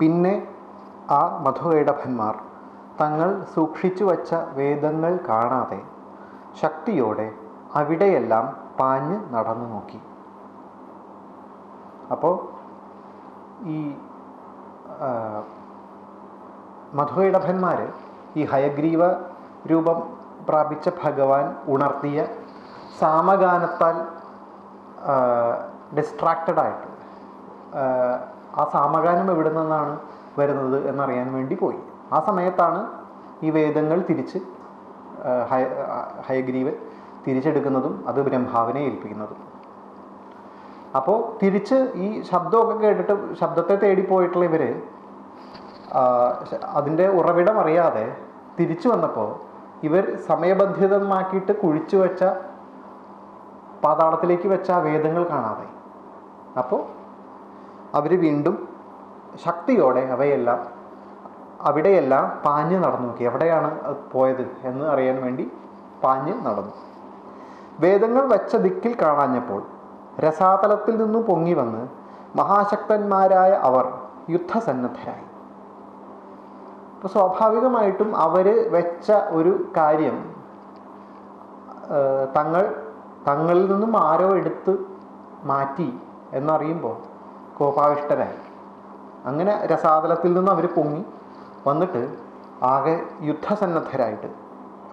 പിന്നെ ആ മധുവേടഭന്മാർ തങ്ങൾ സൂക്ഷിച്ചു വച്ച വേദങ്ങൾ കാണാതെ ശക്തിയോടെ അവിടെയെല്ലാം പാഞ്ഞ് നടന്നു നോക്കി. അപ്പോൾ ഈ ആ, മധുകൈടഭന്മാർ ഈ ഹയഗ്രീവ രൂപം പ്രാപിച്ച ഭഗവാൻ ഉണർത്തിയ സാമഗാനത്താൽ ഡിസ്ട്രാക്റ്റഡ് ആയിട്ട് ആ, സാമഗാനം എവിടെ നിന്നാണ് വരുന്നത് എന്നറിയാൻ വേണ്ടി പോയി. ആ സമയത്താണ് ഈ വേദങ്ങൾ തിരിച്ച് ഹയ ഹയഗ്രീവൻ തിരിച്ചെടുക്കുന്നതും അത് ബ്രഹ്മാവിനെ ഏൽപ്പിക്കുന്നതും. അപ്പോൾ തിരിച്ച് ഈ ശബ്ദമൊക്കെ കേട്ടിട്ട് ശബ്ദത്തെ തേടിപ്പോയിട്ടുള്ള ഇവർ അതിന്റെ ഉറവിടം അറിയാതെ തിരിച്ചു വന്നപ്പോൾ ഇവർ സമയബന്ധിതമാക്കിയിട്ട് കുഴിച്ചു വെച്ച പാതാളത്തിലേക്ക് വെച്ച വേദങ്ങൾ കാണാതെ അപ്പോൾ അവർ വീണ്ടും ശക്തിയോടെ അവയെല്ലാം അവിടെയെല്ലാം പാഞ്ഞ് നടന്നു നോക്കി എവിടെയാണ് പോയത് എന്ന് അറിയാൻ വേണ്ടി പാഞ്ഞ് നടന്നു. വേദങ്ങൾ വെച്ച ദിക്കിൽ കാണാഞ്ഞപ്പോൾ രസാതലത്തിൽ നിന്നും പൊങ്ങി വന്ന് മഹാശക്തന്മാരായ അവർ യുദ്ധസന്നദ്ധരായി. അപ്പോൾ സ്വാഭാവികമായിട്ടും അവർ വെച്ച ഒരു കാര്യം തങ്ങൾ തങ്ങളിൽ നിന്നും ആരോ എടുത്ത് മാറ്റി എന്നറിയുമ്പോൾ കോപാവിഷ്ടരായി. അങ്ങനെ രസാതലത്തിൽ നിന്ന് അവർ പൊങ്ങി വന്നിട്ട് ആകെ യുദ്ധസന്നദ്ധരായിട്ട്.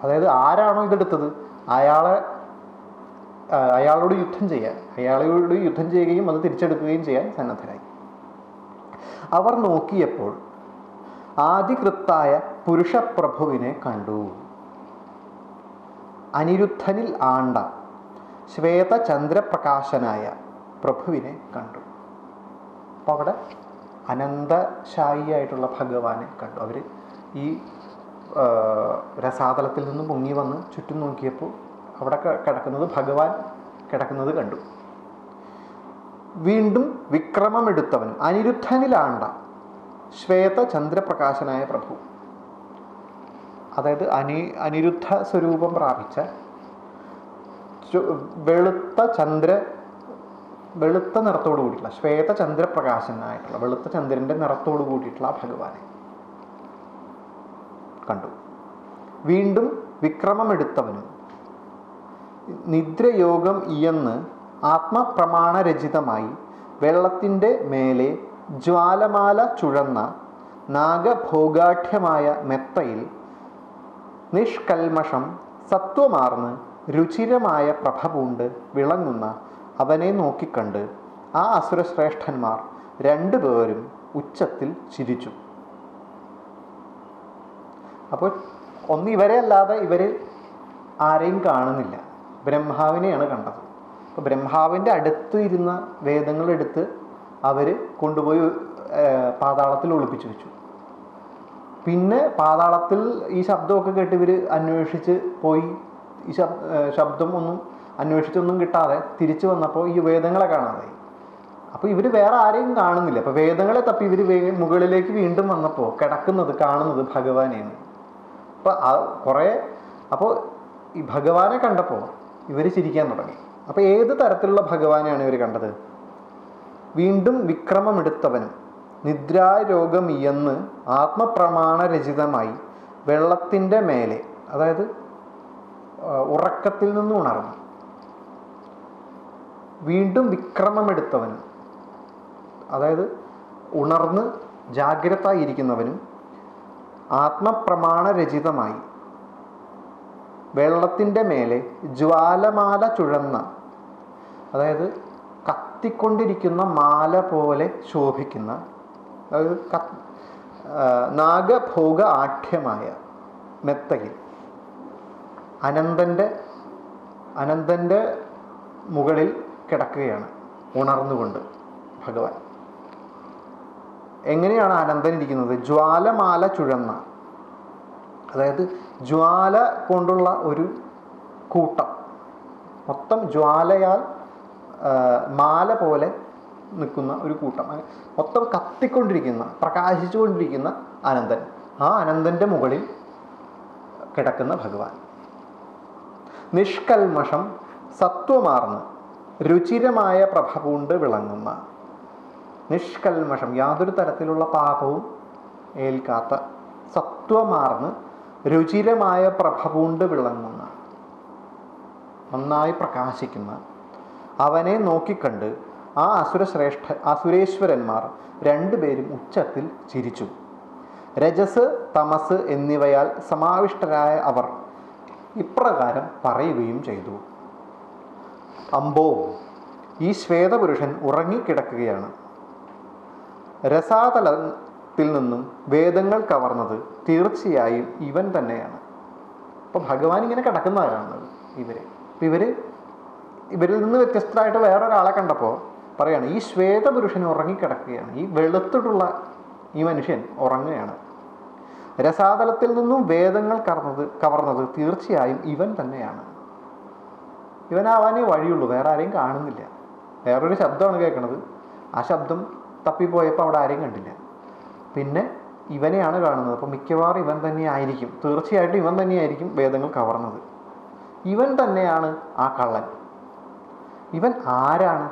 അതായത് ആരാണോ ഇതെടുത്തത്? അയാളെ അയാളോട് യുദ്ധം ചെയ്യാൻ അയാളോട് യുദ്ധം ചെയ്യുകയും അത് തിരിച്ചെടുക്കുകയും ചെയ്യാൻ സന്നദ്ധരായി. അവർ നോക്കിയപ്പോൾ ആദികൃത്തായ പുരുഷപ്രഭുവിനെ കണ്ടു. അനിരുദ്ധനിൽ ആണ്ട ശ്വേതചന്ദ്രപ്രകാശനായ പ്രഭുവിനെ കണ്ടു. അപ്പോൾ അവിടെ അനന്തശായിയായിട്ടുള്ള ഭഗവാനെ കണ്ടു. അവർ ഈ രസാതലത്തിൽ നിന്നും പൊങ്ങി വന്ന് ചുറ്റും നോക്കിയപ്പോൾ അവിടെ കിടക്കുന്നത് ഭഗവാൻ കിടക്കുന്നത് കണ്ടു. വീണ്ടും വിക്രമമെടുത്തവൻ അനിരുദ്ധനിലാണ്ട ശ്വേത ചന്ദ്രപ്രകാശനായ പ്രഭു. അതായത് അനി അനിരുദ്ധ സ്വരൂപം പ്രാപിച്ച വെളുത്ത ചന്ദ്ര വെളുത്ത നിറത്തോട് കൂടിയിട്ടുള്ള ശ്വേത ചന്ദ്രപ്രകാശനായിട്ടുള്ള വെളുത്ത ചന്ദ്രന്റെ നിറത്തോട് കൂടിയിട്ടുള്ള ഭഗവാനെ കണ്ടു. വീണ്ടും വിക്രമമെടുത്തവനും നിദ്രയോഗം ഇയന്ന് ആത്മപ്രമാണരചിതമായി വെള്ളത്തിന്റെ മേലെ ജ്വാലമാല ചുഴന്ന നാഗഭോഗാഠ്യമായ മെത്തയിൽ നിഷ്കൽമഷം സത്വമാർന്ന് രുചിരമായ പ്രഭ പൂണ്ട് വിളങ്ങുന്ന അവനെ നോക്കിക്കണ്ട്. ആ അസുരശ്രേഷ്ഠന്മാർ രണ്ടുപേരും ഉച്ചത്തിൽ ചിരിച്ചു. അപ്പോൾ ഒന്ന് ഇവരെ അല്ലാതെ ഇവർ ആരെയും കാണുന്നില്ല. ബ്രഹ്മാവിനെയാണ് കണ്ടത്. അപ്പോൾ ബ്രഹ്മാവിന്റെ അടുത്ത് ഇരുന്ന വേദങ്ങളെടുത്ത് അവർ കൊണ്ടുപോയി പാതാളത്തിൽ ഒളിപ്പിച്ചു വെച്ചു. പിന്നെ പാതാളത്തിൽ ഈ ശബ്ദമൊക്കെ കേട്ട് ഇവർ അന്വേഷിച്ച് പോയി. ഈ ശബ്ദം ഒന്നും അന്വേഷിച്ചൊന്നും കിട്ടാതെ തിരിച്ചു വന്നപ്പോൾ ഈ വേദങ്ങളെ കാണാതായി അപ്പോൾ ഇവർ വേറെ ആരെയും കാണുന്നില്ല. അപ്പോൾ വേദങ്ങളെ തപ്പി ഇവർ മുകളിലേക്ക് വീണ്ടും വന്നപ്പോൾ കിടക്കുന്നത് കാണുന്നത് ഭഗവാനെയാണ് അപ്പോൾ ആ കുറേ അപ്പോൾ ഈ ഭഗവാനെ കണ്ടപ്പോൾ ഇവർ ചിരിക്കാൻ തുടങ്ങി. അപ്പോൾ ഏത് തരത്തിലുള്ള ഭഗവാനെയാണ് ഇവർ കണ്ടത്? വീണ്ടും വിക്രമമെടുത്തവനും നിദ്രാരോഗമിയെന്ന് ആത്മപ്രമാണരചിതമായി വെള്ളത്തിന്റെ മേലെ അതായത് ഉറക്കത്തിൽ നിന്ന് ഉണർന്നു. വീണ്ടും വിക്രമമെടുത്തവനും അതായത് ഉണർന്ന് ജാഗ്രതായിരിക്കുന്നവനും ആത്മപ്രമാണരചിതമായി വെള്ളത്തിന്റെ മേലെ ജ്വാലമാല ചുഴന്ന അതായത് കത്തിക്കൊണ്ടിരിക്കുന്ന മാല പോലെ ശോഭിക്കുന്ന അതായത് ക- നാഗഭോഗ ആഠ്യമായ മെത്തയിൽ അനന്തന്റെ അനന്തന്റെ മുകളിൽ കിടക്കുകയാണ് ഉണർന്നുകൊണ്ട് ഭഗവാൻ. എങ്ങനെയാണ് അനന്തൻ ഇരിക്കുന്നത്? ജ്വാലമാല ചുഴന്ന അതായത് ജ്വാല കൊണ്ടുള്ള ഒരു കൂട്ടം. മൊത്തം ജ്വാലയാൽ മാല പോലെ നിൽക്കുന്ന ഒരു കൂട്ടം. മൊത്തം കത്തിക്കൊണ്ടിരിക്കുന്ന പ്രകാശിച്ചുകൊണ്ടിരിക്കുന്ന അനന്തൻ ആ അനന്തന്റെ മുകളിൽ കിടക്കുന്ന ഭഗവാൻ. നിഷ്കൽമഷം സത്വമാർന്ന് രുചിരമായ പ്രഭ കൊണ്ട് വിളങ്ങുന്ന. നിഷ്കൽമഷം യാതൊരു തരത്തിലുള്ള പാപവും ഏൽക്കാത്ത സത്വമാർന്ന് രുചിരമായ പ്രഭ പൂണ്ട് വിളങ്ങുന്ന. നന്നായി പ്രകാശിക്കുന്ന. അവനെ നോക്കിക്കണ്ട് ആ അസുരശ്രേഷ്ഠ അസുരേശ്വരന്മാർ രണ്ടുപേരും ഉച്ചത്തിൽ ചിരിച്ചു. രജസ് തമസ് എന്നിവയാൽ സമാവിഷ്ടരായ അവർ ഇപ്രകാരം പറയുകയും ചെയ്തു. അമ്പോ ഈ ശ്വേതപുരുഷൻ ഉറങ്ങിക്കിടക്കുകയാണ്. രസാതലത്തിൽ നിന്നും വേദങ്ങൾ കവർന്നത് തീർച്ചയായും ഇവൻ തന്നെയാണ്. അപ്പം ഭഗവാൻ ഇങ്ങനെ കിടക്കുന്നവരാണ് ഇവരെ. ഇവർ ഇവരിൽ നിന്ന് വ്യത്യസ്തരായിട്ട് വേറൊരാളെ കണ്ടപ്പോൾ പറയാണ് ഈ ശ്വേതപുരുഷൻ ഉറങ്ങിക്കിടക്കുകയാണ്. ഈ വെളുത്തിട്ടുള്ള ഈ മനുഷ്യൻ ഉറങ്ങുകയാണ്. രസാതലത്തിൽ നിന്നും വേദങ്ങൾ കവർന്നത് കവർന്നത് തീർച്ചയായും ഇവൻ തന്നെയാണ്. ഇവനാവാനേ വഴിയുള്ളൂ വേറെ ആരെയും കാണുന്നില്ല. വേറൊരു ശബ്ദമാണ് കേൾക്കുന്നത് ആ ശബ്ദം തപ്പിപ്പോയപ്പോൾ അവിടെ ആരെയും കണ്ടില്ല. പിന്നെ ഇവനെയാണ് കാണുന്നത്. അപ്പോൾ മിക്കവാറും ഇവൻ തന്നെയായിരിക്കും തീർച്ചയായിട്ടും ഇവൻ തന്നെയായിരിക്കും വേദങ്ങൾ കവർന്നത്. ഇവൻ തന്നെയാണ് ആ കള്ളൻ. ഇവൻ ആരാണ്?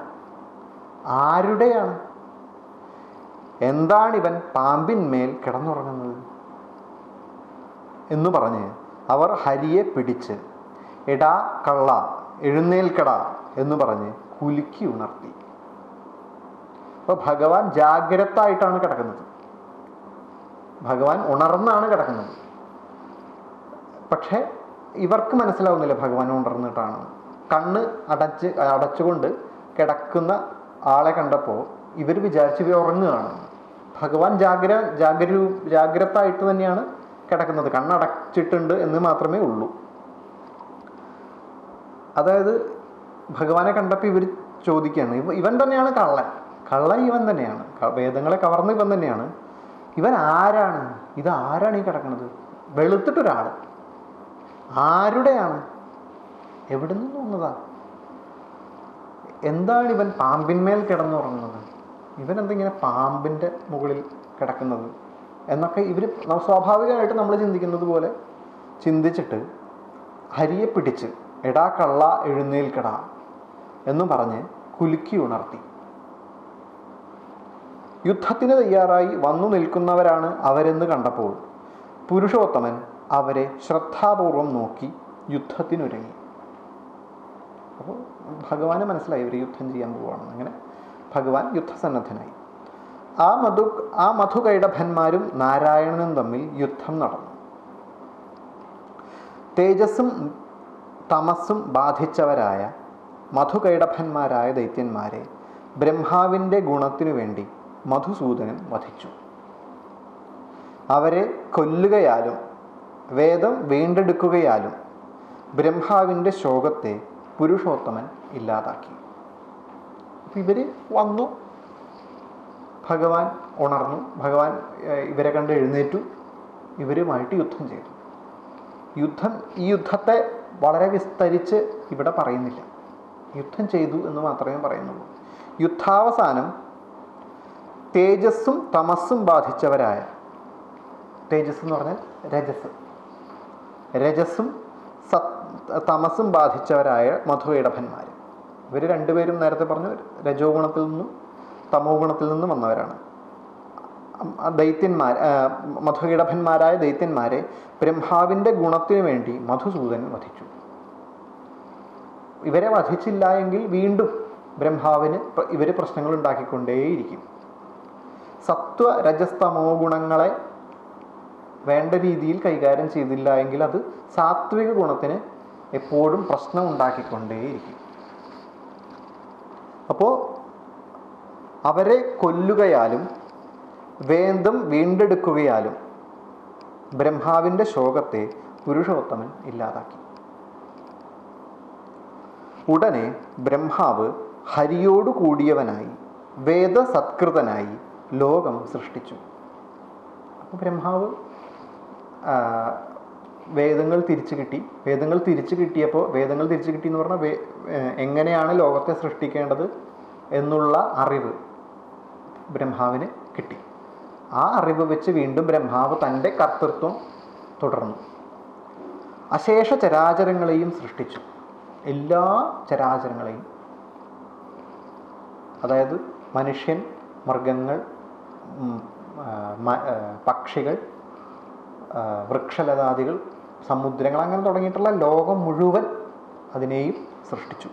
ആരുടെയാണ്? എന്താണ് ഇവൻ പാമ്പിന്മേൽ കിടന്നുറങ്ങുന്നത്? എന്ന് പറഞ്ഞ് അവർ ഹരിയെ പിടിച്ച് എടാ കള്ള എഴുന്നേൽക്കടാ എന്ന് പറഞ്ഞ് കുലുക്കി ഉണർത്തി. അപ്പോൾ ഭഗവാൻ ജാഗ്രതായിട്ടാണ് കിടക്കുന്നത്. ഭഗവാൻ ഉണർന്നാണ് കിടക്കുന്നത്. പക്ഷേ ഇവർക്ക് മനസ്സിലാവുന്നില്ല ഭഗവാൻ ഉണർന്നിട്ടാണ്. കണ്ണ് അടച്ച് അടച്ചുകൊണ്ട് കിടക്കുന്ന ആളെ കണ്ടപ്പോൾ ഇവർ വിചാരിച്ച് ഇവ ഉറങ്ങുകയാണ്. ഭഗവാൻ ജാഗ്ര ജാഗ്രൂ ജാഗ്രതായിട്ട് തന്നെയാണ് കിടക്കുന്നത്. കണ്ണടച്ചിട്ടുണ്ട് എന്ന് മാത്രമേ ഉള്ളൂ. അതായത് ഭഗവാനെ കണ്ടപ്പോൾ ഇവർ ചോദിക്കുകയാണ് ഇവൻ തന്നെയാണ് കള്ളൻ. കള്ളൻ ഇവൻ തന്നെയാണ്. വേദങ്ങളെ കവർന്ന് ഇവൻ തന്നെയാണ്. ഇവൻ ആരാണ്? ഇത് ആരാണ് ഈ കിടക്കുന്നത് വെളുത്തിട്ടൊരാൾ ആരുടെയാണ്? എവിടെ നിന്ന് തോന്നുന്നതാ? എന്താണ് ഇവൻ പാമ്പിന്മേൽ കിടന്നുറങ്ങുന്നത്? ഇവൻ എന്തിങ്ങനെ പാമ്പിന്റെ മുകളിൽ കിടക്കുന്നത്? എന്നൊക്കെ ഇവർ സ്വാഭാവികമായിട്ട് നമ്മൾ ചിന്തിക്കുന്നത് പോലെ ചിന്തിച്ചിട്ട് ഹരിയെ പിടിച്ച് എടാ കള്ള എഴുന്നേൽക്കടാ എന്ന് പറഞ്ഞ് കുലുക്കി ഉണർത്തി. യുദ്ധത്തിന് തയ്യാറായി വന്നു നിൽക്കുന്നവരാണ് അവരെന്ന് കണ്ടപ്പോൾ പുരുഷോത്തമൻ അവരെ ശ്രദ്ധാപൂർവം നോക്കി യുദ്ധത്തിനൊരുങ്ങി. അപ്പോൾ ഭഗവാന് മനസ്സിലായി ഇവർ യുദ്ധം ചെയ്യാൻ പോവുകയാണെന്ന് അങ്ങനെ ഭഗവാൻ യുദ്ധസന്നദ്ധനായി. ആ മധു ആ മധുകൈടഭന്മാരും നാരായണനും തമ്മിൽ യുദ്ധം നടന്നു. തേജസ്സും തമസ്സും ബാധിച്ചവരായ മധുകൈടഭന്മാരായ ദൈത്യന്മാരെ ബ്രഹ്മാവിന്റെ ഗുണത്തിനു വേണ്ടി മധുസൂദനൻ വധിച്ചു. അവരെ കൊല്ലുകയാലും വേദം വീണ്ടെടുക്കുകയാലും ബ്രഹ്മാവിന്റെ ശോകത്തെ പുരുഷോത്തമൻ ഇല്ലാതാക്കി. ഇവർ വന്നു. ഭഗവാൻ ഉണർന്നു. ഭഗവാൻ ഇവരെ കണ്ട് എഴുന്നേറ്റു. ഇവരുമായിട്ട് യുദ്ധം ചെയ്തു. യുദ്ധം ഈ യുദ്ധത്തെ വളരെ വിസ്തരിച്ച് ഇവിടെ പറയുന്നില്ല. യുദ്ധം ചെയ്തു എന്ന് മാത്രമേ പറയുന്നുള്ളൂ. യുദ്ധാവസാനം തേജസ്സും തമസ്സും ബാധിച്ചവരായ തേജസ് എന്ന് പറഞ്ഞാൽ രജസ് രജസ്സും സത് തമസ്സും ബാധിച്ചവരായ മധുവേടഭന്മാർ ഇവർ രണ്ടുപേരും നേരത്തെ പറഞ്ഞു രജോ ഗുണത്തിൽ നിന്നും തമോ ഗുണത്തിൽ നിന്നും വന്നവരാണ്. ദൈത്യന്മാർ മധുകിടഭന്മാരായ ദൈത്യന്മാരെ ബ്രഹ്മാവിന്റെ ഗുണത്തിനു വേണ്ടി മധുസൂദൻ വധിച്ചു. ഇവരെ വധിച്ചില്ല എങ്കിൽ വീണ്ടും ബ്രഹ്മാവിന് ഇവർ പ്രശ്നങ്ങൾ ഉണ്ടാക്കിക്കൊണ്ടേയിരിക്കും. സത്വ രജസ്തമോ ഗുണങ്ങളെ വേണ്ട രീതിയിൽ കൈകാര്യം ചെയ്തില്ല എങ്കിൽ അത് സാത്വിക ഗുണത്തിന് എപ്പോഴും പ്രശ്നം ഉണ്ടാക്കിക്കൊണ്ടേയിരിക്കും. അപ്പോൾ അവരെ കൊല്ലുകയാലും വേദം വീണ്ടെടുക്കുകയാലും ബ്രഹ്മാവിന്റെ ശോകത്തെ പുരുഷോത്തമൻ ഇല്ലാതാക്കി. ഉടനെ ബ്രഹ്മാവ് ഹരിയോടു കൂടിയവനായി വേദസത്കൃതനായി ലോകം സൃഷ്ടിച്ചു. അപ്പോൾ ബ്രഹ്മാവ് വേദങ്ങൾ തിരിച്ചു കിട്ടി. വേദങ്ങൾ തിരിച്ചു കിട്ടിയപ്പോൾ വേദങ്ങൾ തിരിച്ചു കിട്ടി എന്ന് പറഞ്ഞാൽ എങ്ങനെയാണ് ലോകത്തെ സൃഷ്ടിക്കേണ്ടത് എന്നുള്ള അറിവ് ബ്രഹ്മാവിന് കിട്ടി. ആ അറിവ് വെച്ച് വീണ്ടും ബ്രഹ്മാവ് തന്റെ കർത്തൃത്വം തുടർന്നു. അശേഷ ചരാചരങ്ങളെയും സൃഷ്ടിച്ചു. എല്ലാ ചരാചരങ്ങളെയും. അതായത് മനുഷ്യൻ മൃഗങ്ങൾ പക്ഷികൾ വൃക്ഷലതാദികൾ സമുദ്രങ്ങൾ അങ്ങനെ തുടങ്ങിയിട്ടുള്ള ലോകം മുഴുവൻ അതിനെയും സൃഷ്ടിച്ചു.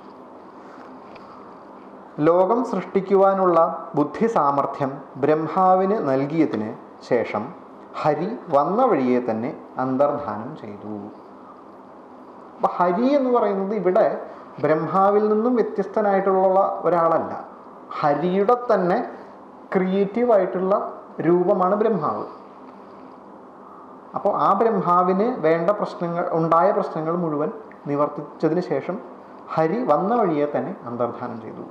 ലോകം സൃഷ്ടിക്കുവാനുള്ള ബുദ്ധി സാമർഥ്യം ബ്രഹ്മാവിന് നൽകിയതിന് ശേഷം ഹരി വന്ന വഴിയെ തന്നെ അന്തർധാനം ചെയ്തു. അപ്പൊ ഹരി എന്ന് പറയുന്നത് ഇവിടെ ബ്രഹ്മാവിൽ നിന്നും വ്യത്യസ്തനായിട്ടുള്ള ഒരാളല്ല. ഹരിയുടെ തന്നെ ക്രിയേറ്റീവായിട്ടുള്ള രൂപമാണ് ബ്രഹ്മാവ്. അപ്പോൾ ആ ബ്രഹ്മാവിന് വേണ്ട പ്രശ്നങ്ങൾ ഉണ്ടായ പ്രശ്നങ്ങൾ മുഴുവൻ നിവർത്തിച്ചതിന് ശേഷം ഹരി വന്ന വഴിയെ തന്നെ അന്തർധാനം ചെയ്തു.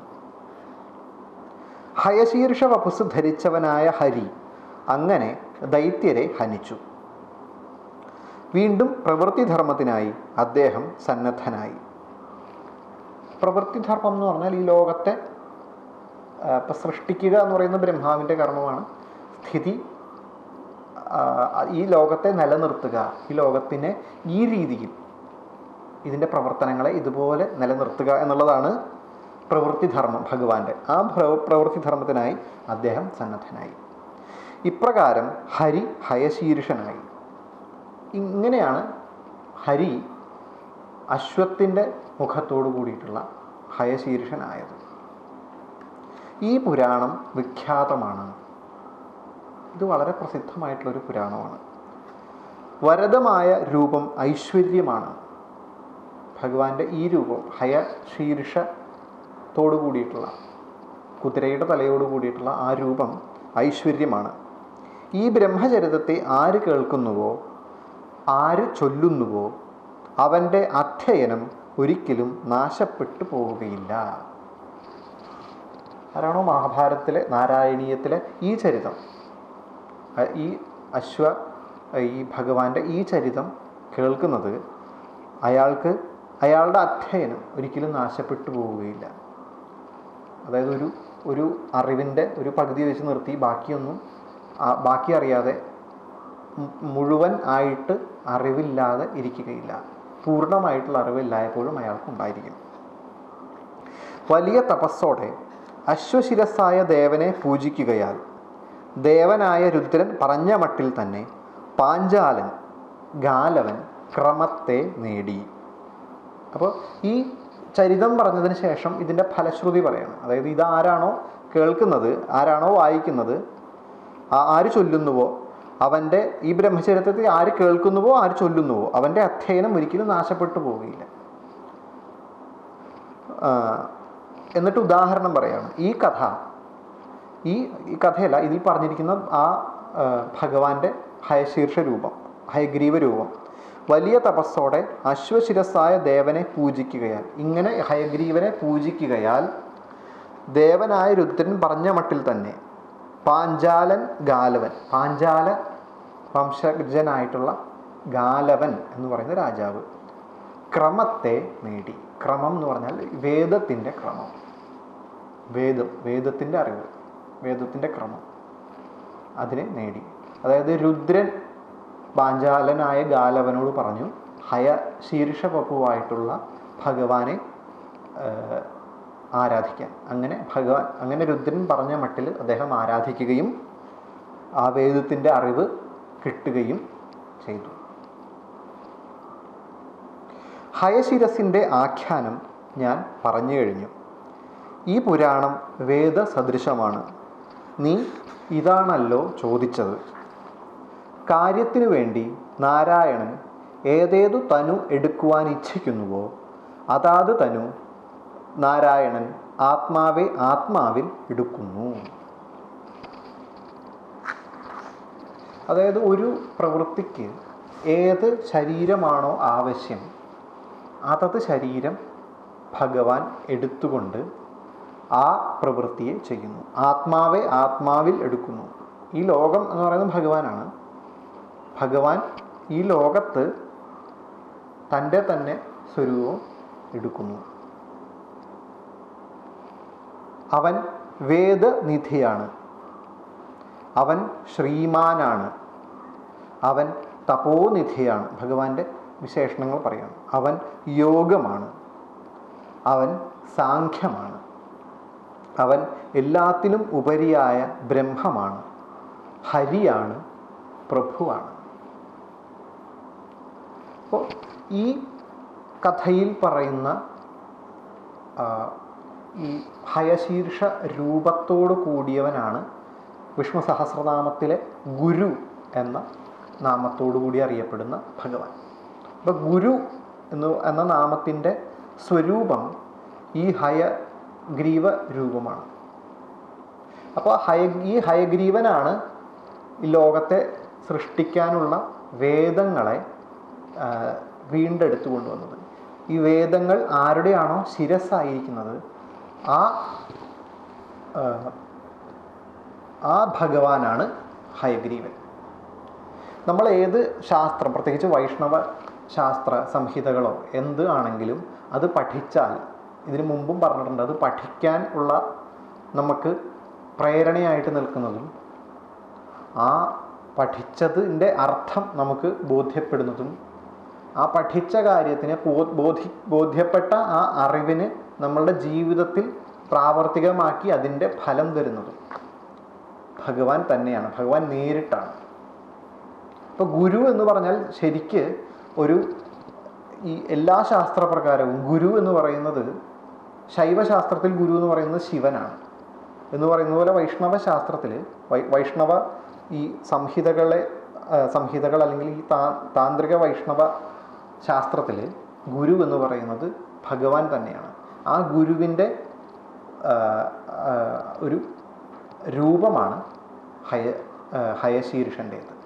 ഹയശീർഷ വപുസ് ധരിച്ചവനായ ഹരി അങ്ങനെ ദൈത്യരെ ഹനിച്ചു. വീണ്ടും പ്രവൃത്തിധർമ്മത്തിനായി അദ്ദേഹം സന്നദ്ധനായി. പ്രവൃത്തിധർമ്മം എന്ന് പറഞ്ഞാൽ ഈ ലോകത്തെ ഇപ്പം സൃഷ്ടിക്കുക എന്ന് പറയുന്ന ബ്രഹ്മാവിന്റെ കർമ്മമാണ്. സ്ഥിതി ഈ ലോകത്തെ നിലനിർത്തുക ഈ ലോകത്തിനെ ഈ രീതിയിൽ ഇതിന്റെ പ്രവർത്തനങ്ങളെ ഇതുപോലെ നിലനിർത്തുക എന്നുള്ളതാണ് പ്രവൃത്തിധർമ്മം ഭഗവാന്റെ ആ പ്രവൃത്തി പ്രവൃത്തിധർമ്മത്തിനായി അദ്ദേഹം സന്നദ്ധനായി. ഇപ്രകാരം ഹരി ഹയശീർഷനായി ഇങ്ങനെയാണ് ഹരി അശ്വത്തിന്റെ മുഖത്തോടു കൂടിയിട്ടുള്ള ഹയശീർഷനായത് ഈ പുരാണം വിഖ്യാതമാണ്. ഇത് വളരെ പ്രസിദ്ധമായിട്ടുള്ളൊരു പുരാണമാണ്. വരദമായ രൂപം ഐശ്വര്യമാണ്. ഭഗവാന്റെ ഈ രൂപം ഹയ ശീർഷത്തോടു കൂടിയിട്ടുള്ള കുതിരയുടെ തലയോട് കൂടിയിട്ടുള്ള ആ രൂപം ഐശ്വര്യമാണ്. ഈ ബ്രഹ്മചരിതത്തെ ആര് കേൾക്കുന്നുവോ ആര് ചൊല്ലുന്നുവോ അവന്റെ അധ്യയനം ഒരിക്കലും നാശപ്പെട്ടു പോവുകയില്ല. ആരാണോ മഹാഭാരതത്തിലെ നാരായണീയത്തിലെ ഈ ചരിതം. ഈ അശ്വ ഈ ഭഗവാന്റെ ഈ ചരിതം കേൾക്കുന്നത് അയാൾക്ക് അയാളുടെ അധ്യയനം ഒരിക്കലും നാശപ്പെട്ടു പോവുകയില്ല. അതായത് ഒരു ഒരു അറിവിന്റെ ഒരു പകുതി വെച്ച് നിർത്തി ബാക്കിയൊന്നും ബാക്കി അറിയാതെ മുഴുവൻ ആയിട്ട് അറിവില്ലാതെ ഇരിക്കുകയില്ല. പൂർണമായിട്ടുള്ള അറിവില്ലായപ്പോഴും അയാൾക്ക് ഉണ്ടായിരിക്കും വലിയ തപസ്സോടെ അശ്വശിരസായ ദേവനെ പൂജിക്കുകയാൽ ദേവനായ രുദ്രൻ പറഞ്ഞ മട്ടിൽ തന്നെ പാഞ്ചാലൻ ഗാലവൻ ക്രമത്തെ നേടി. അപ്പോൾ ഈ ചരിതം പറഞ്ഞതിന് ശേഷം ഇതിന്റെ ഫലശ്രുതി പറയണം. അതായത് ഇത് ആരാണോ കേൾക്കുന്നത് ആരാണോ വായിക്കുന്നത് ആര് ചൊല്ലുന്നുവോ അവന്റെ ഈ ബ്രഹ്മചര്യത്തെ ആര് കേൾക്കുന്നുവോ ആര് ചൊല്ലുന്നുവോ അവന്റെ അധ്യയനം ഒരിക്കലും നാശപ്പെട്ടു പോവുകയില്ല. എന്നിട്ട് ഉദാഹരണം പറയാണ് ഈ കഥ ഈ കഥയല്ല ഇതിൽ പറഞ്ഞിരിക്കുന്ന ആ, ഭഗവാന്റെ ഹയശീർഷ രൂപം ഹയഗ്രീവ രൂപം. വലിയ തപസ്സോടെ അശ്വശിരസായ ദേവനെ പൂജിക്കുകയാൽ ഇങ്ങനെ ഹയഗ്രീവനെ പൂജിക്കുകയാൽ ദേവനായ രുദ്രൻ പറഞ്ഞ മട്ടിൽ തന്നെ പാഞ്ചാലൻ ഗാലവൻ പാഞ്ചാല വംശജനായിട്ടുള്ള ഗാലവൻ എന്ന് പറയുന്ന രാജാവ് ക്രമത്തെ നേടി. ക്രമം എന്ന് പറഞ്ഞാൽ വേദത്തിന്റെ ക്രമം. വേദം വേദത്തിന്റെ അറിവ് വേദത്തിന്റെ ക്രമം അതിനെ നേടി. അതായത് രുദ്രൻ പാഞ്ചാലനായ ഗാലവനോട് പറഞ്ഞു ഹയ ശീർഷ പപ്പുവായിട്ടുള്ള ഭഗവാനെ ആരാധിക്കാൻ. അങ്ങനെ ഭഗവാൻ അങ്ങനെ രുദ്രൻ പറഞ്ഞ മട്ടിൽ അദ്ദേഹം ആരാധിക്കുകയും ആ വേദത്തിന്റെ അറിവ് കിട്ടുകയും ചെയ്തു. ഹയശിരസിന്റെ ആഖ്യാനം ഞാൻ പറഞ്ഞു കഴിഞ്ഞു. ഈ പുരാണം വേദസദൃശമാണ്. നീ ഇതാണല്ലോ ചോദിച്ചത്. കാര്യത്തിനു വേണ്ടി നാരായണൻ ഏതേതു തനു എടുക്കുവാൻ ഇച്ഛിക്കുന്നുവോ അതാത് തനു നാരായണൻ ആത്മാവെ ആത്മാവിൽ എടുക്കുന്നു. അതായത് ഒരു പ്രവൃത്തിക്ക് ഏത് ശരീരമാണോ ആവശ്യം അതത് ശരീരം ഭഗവാൻ എടുത്തുകൊണ്ട് ആ പ്രവൃത്തിയെ ചെയ്യുന്നു. ആത്മാവെ ആത്മാവിൽ എടുക്കുന്നു. ഈ ലോകം എന്ന് പറയുന്നത് ഭഗവാനാണ്. ഭഗവാൻ ഈ ലോകത്ത് തന്റെ തന്നെ സ്വരൂപം എടുക്കുന്നു. അവൻ വേദനിധിയാണ്. അവൻ ശ്രീമാനാണ്. അവൻ തപോനിധിയാണ്. ഭഗവാന്റെ വിശേഷണങ്ങൾ പറയാണ്. അവൻ യോഗമാണ്. അവൻ സാഖ്യമാണ്. അവൻ എല്ലാത്തിനും ഉപരിയായ ബ്രഹ്മമാണ്. ഹരിയാണ് പ്രഭുവാണ്. അപ്പോൾ ഈ കഥയിൽ പറയുന്ന ഈ ഹയശീർഷ രൂപത്തോട് കൂടിയവനാണ് വിഷ്ണു സഹസ്രനാമത്തിലെ ഗുരു എന്ന നാമത്തോടു കൂടി അറിയപ്പെടുന്ന ഭഗവാൻ. അപ്പോൾ ഗുരു എന്ന് എന്ന നാമത്തിന്റെ സ്വരൂപം ഈ ഹയഗ്രീവ രൂപമാണ്. അപ്പോൾ ഹയ ഈ ഹയഗ്രീവനാണ് ഈ ലോകത്തെ സൃഷ്ടിക്കാനുള്ള വേദങ്ങളെ വീണ്ടെടുത്തു കൊണ്ടുവന്നത് ഈ വേദങ്ങൾ ആരുടെയാണോ ശിരസ്സായിരിക്കുന്നത്? ആ ആ, ഭഗവാനാണ് ഹയഗ്രീവൻ. നമ്മൾ ഏത് ശാസ്ത്രം പ്രത്യേകിച്ച് വൈഷ്ണവ ശാസ്ത്ര സംഹിതകളോ എന്ത് ആണെങ്കിലും അത് പഠിച്ചാൽ ഇതിനു മുമ്പും പറഞ്ഞിട്ടുണ്ട് അത് പഠിക്കാൻ ഉള്ള നമുക്ക് പ്രേരണയായിട്ട് നിൽക്കുന്നതും ആ പഠിച്ചതിന്റെ അർത്ഥം നമുക്ക് ബോധ്യപ്പെടുന്നതും ആ പഠിച്ച കാര്യത്തിന് ബോധി ബോധ്യപ്പെട്ട ആ അറിവിന് നമ്മളുടെ ജീവിതത്തിൽ പ്രാവർത്തികമാക്കി അതിന്റെ ഫലം തരുന്നത്. ഭഗവാൻ തന്നെയാണ്. ഭഗവാൻ നേരിട്ടാണ്. ഇപ്പോൾ ഗുരു എന്ന് പറഞ്ഞാൽ ശരിക്ക് ഒരു ഈ എല്ലാ ശാസ്ത്രപ്രകാരവും ഗുരു എന്ന് പറയുന്നത് ശൈവശാസ്ത്രത്തിൽ ഗുരു എന്ന് പറയുന്നത് ശിവനാണ്. എന്ന് പറയുന്ന പോലെ വൈഷ്ണവ ശാസ്ത്രത്തിൽ വൈഷ്ണവ ഈ സംഹിതകളെ സംഹിതകൾ അല്ലെങ്കിൽ ഈ താന്ത്രിക വൈഷ്ണവ ശാസ്ത്രത്തിൽ ഗുരു എന്ന് പറയുന്നത് ഭഗവാൻ തന്നെയാണ്. ആ ഗുരുവിന്റെ ഒരു രൂപമാണ് ഹയ ഹയശീർഷന്റേത്